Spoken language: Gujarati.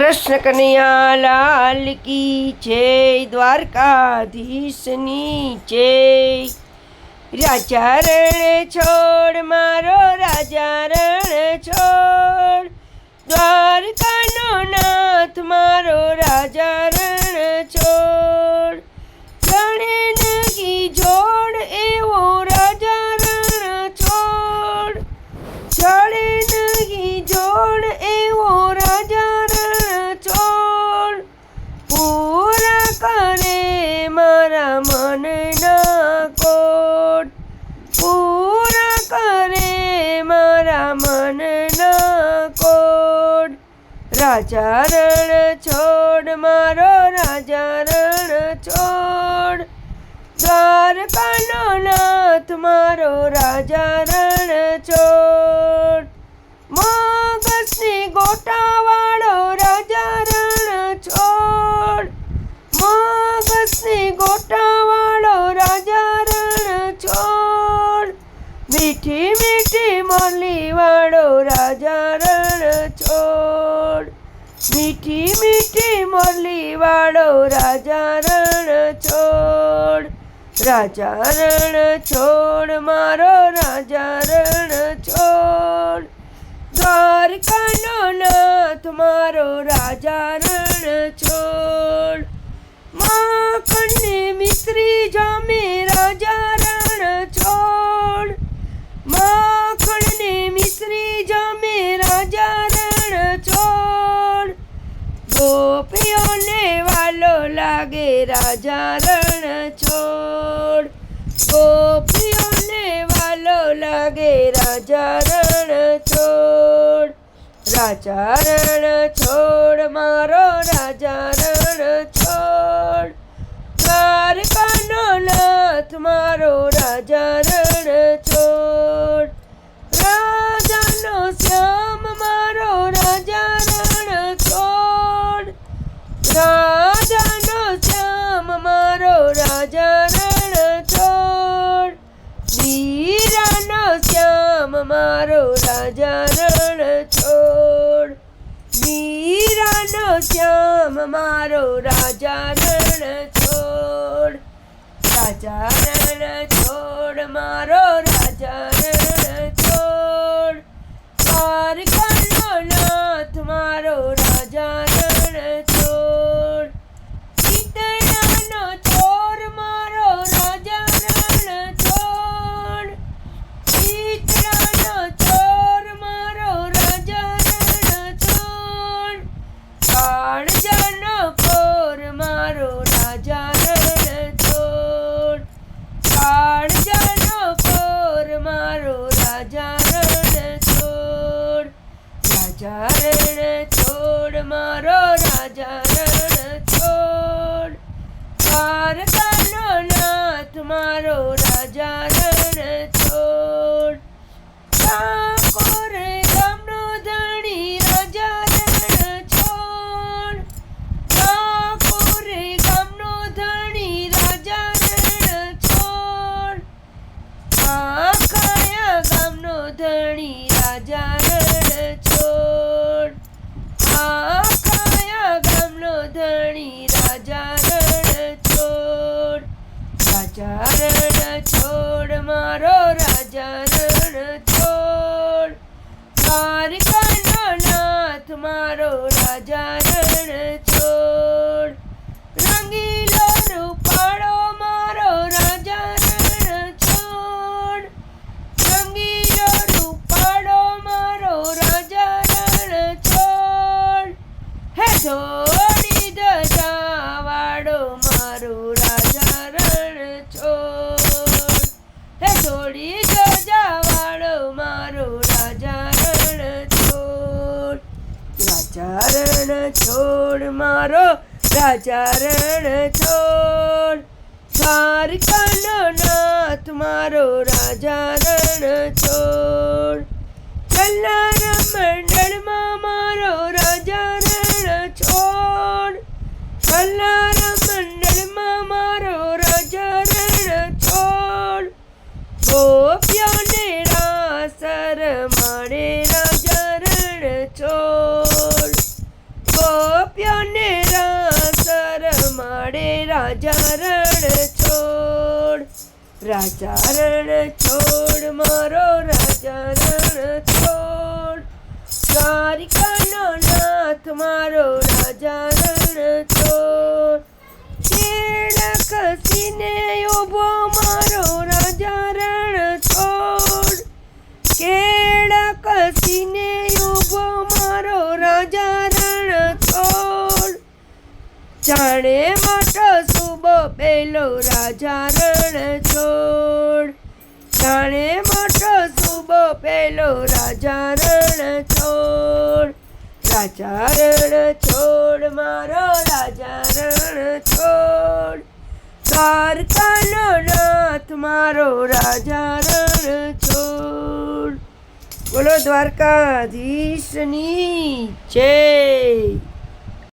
કૃષ્ણ કનૈયા લાલ કી જય, દ્વારકાધીશની જય. રાજા રણ છોડ મારો રાજા રણ છોડ દ્વારકાનો નાથ, મારો રાજા રાજા રણ છોડ, મારો રાજા રણ છોડ દ્વારકાનો નાથ, મારો રાજા રણછોડ મગજની ગોટાવાળો રાજા રણછોડ મગજની ગોટાવાળો રાજા રણછોડ મીઠી મીઠી મોલીવાળો રાજા રણછોડ મીઠી મીઠી મોરલીવાળો રાજા રણછોડ રાજા રણછોડ, મારો રાજા રણછોડ. દ્વારકાનો નાથ, મારો રાજા રણછોડ. માખણને મિશ્રી જામે લાગે રણ છોડ. ગોપીઓને વાલો લાગે રાજા રણછોડ રાજા રણછોડ મારો રાજા રણછોડ દ્વારકાનો નાથ, મારો રાજા મારો રાજા રણછોડ મીરાનો શ્યામ મારો રાજા રણછોડ રાજા રણછોડ મારો રાજા રણછોડ કાળજાનો કોર, મારો રાજા રણછોડ કાળજાનો કોર, મારો રાજા રણછોડ રાજા રણછોડ મારો રાજા રણછોડ દ્વારકાનો નાથ, મારો રાજા રાજા રણછોડ મારો રાજા રણછોડ. દ્વારકાનો નાથ મારો રાજા રણછોડ હે છોડી દજાવાળો મારો રાજા રણછોડ રાજા રણછોડ મારો રાજા રણછોડ દ્વારકાનો નાથ મારો રાજા રણછોડ કલ્યાણ મંડળમાં ગોપ્યોને રાસ રમાડે રાજા રણછોડ ગોપ્યોને રાસર માડે રાજા રણ છોડ રાજારણ છોડ મારો રાજારણ છોડ દ્વારિકાનો નાથ, મારો રાજારણ છોડ કેળ કસીને જાણે મોટો સુબો પેલો રાજા રણ છોડ. જાણે મોટો સુબો પેલો રાજા રણ છોડ. રાજા રણ છોડ, મારો રાજા રણ છોડ. દ્વારકાનો નાથ મારો રાજા રણ છોડ. બોલો દ્વારકાધીશની જય.